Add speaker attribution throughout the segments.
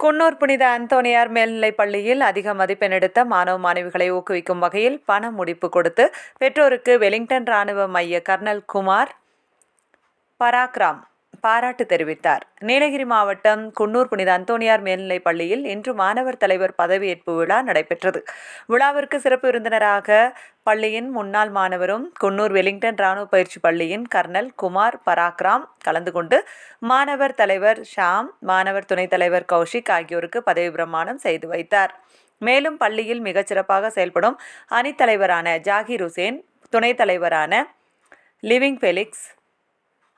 Speaker 1: குன்னூர் புனித அந்தோனியார் மேல்நிலைப் பள்ளியில் அதிக மதிப்பெண் எடுத்த மாணவ மாணவிகளை ஊக்குவிக்கும் வகையில் பண முடிப்பு கொடுத்து பெற்றோருக்கு வெலிங்டன் ராணுவ மைய கர்னல் குமார் பராக்ராம். பாராட்டு தெரிவித்தார். நீலகிரி மாவட்டம் குன்னூர் புனித அந்தோனியார் மேல்நிலைப் பள்ளியில் இன்று மாணவர் தலைவர் பதவியேற்பு விழா நடைபெற்றது. விழாவிற்கு சிறப்பு விருந்தினராக பள்ளியின் முன்னாள் மாணவரும் குன்னூர் வெலிங்டன் ராணுவ பயிற்சி பள்ளியின் கர்னல் குமார் பராக்ராம் கலந்து கொண்டு மாணவர் தலைவர் ஷாம் மாணவர் துணைத் தலைவர் கௌஷிக் ஆகியோருக்கு பதவி பிரமாணம் செய்து வைத்தார். மேலும் பள்ளியில் மிகச்சிறப்பாக செயல்படும் அணித்தலைவரான ஜாகிர் ஹுசேன் துணைத் தலைவரான லிவிங் ஃபெலிக்ஸ்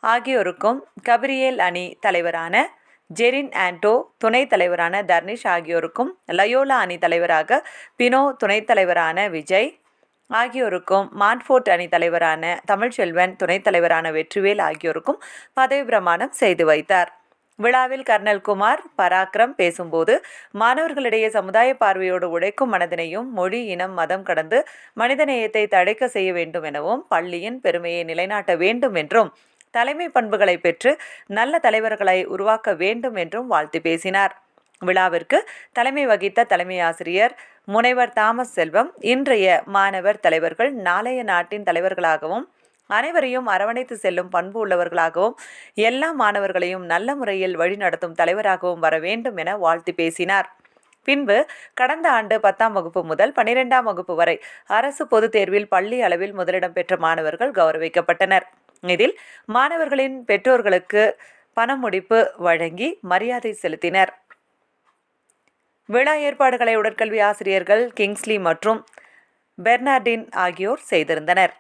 Speaker 1: ஆகியோருக்கும் கபிரியேல் அணி தலைவரான ஜெரின் ஆண்டோ துணைத் தலைவரான தர்னிஷ் ஆகியோருக்கும் லயோலா அணி தலைவராக பினோ துணைத் தலைவரான விஜய் ஆகியோருக்கும் மான்ஃபோர்ட் அணி தலைவரான தமிழ்ச்செல்வன் துணைத் தலைவரான வெற்றிவேல் ஆகியோருக்கும் பதவி பிரமாணம் செய்து வைத்தார். விழாவில் கர்னல் குமார் பராக்ரம் பேசும்போது மாணவர்களிடையே சமுதாய பார்வையோடு உழைக்கும் மனதினையும் மொழி இனம் மதம் கடந்து மனிதநேயத்தை தடைக்க செய்ய வேண்டும் எனவும் பள்ளியின் பெருமையை நிலைநாட்ட வேண்டும் என்றும் தலைமை பண்புகளை பெற்று நல்ல தலைவர்களை உருவாக்க வேண்டும் என்றும் வாழ்த்து பேசினார். விழாவிற்கு தலைமை வகித்த தலைமை ஆசிரியர் முனைவர் தாமஸ் செல்வம் இன்றைய மாணவர் தலைவர்கள் நாளைய நாட்டின் தலைவர்களாகவும் அனைவரையும் அரவணைத்து செல்லும் பண்பு உள்ளவர்களாகவும் எல்லா மாணவர்களையும் நல்ல முறையில் வழிநடத்தும் தலைவராகவும் வர வேண்டும் என வாழ்த்து பேசினார். பின்பு கடந்த ஆண்டு பத்தாம் வகுப்பு முதல் பனிரெண்டாம் வகுப்பு வரை அரசு பொதுத் தேர்வில் பள்ளி அளவில் முதலிடம் பெற்ற மாணவர்கள் கௌரவிக்கப்பட்டனர். இதில் மாணவர்களின் பெற்றோர்களுக்கு பணமுடிப்பு வழங்கி மரியாதை செலுத்தினர். விழா ஏற்பாடுகளை உடற்கல்வி ஆசிரியர்கள் கிங்ஸ்லி மற்றும் பெர்னார்டின் ஆகியோர் செய்திருந்தனர்.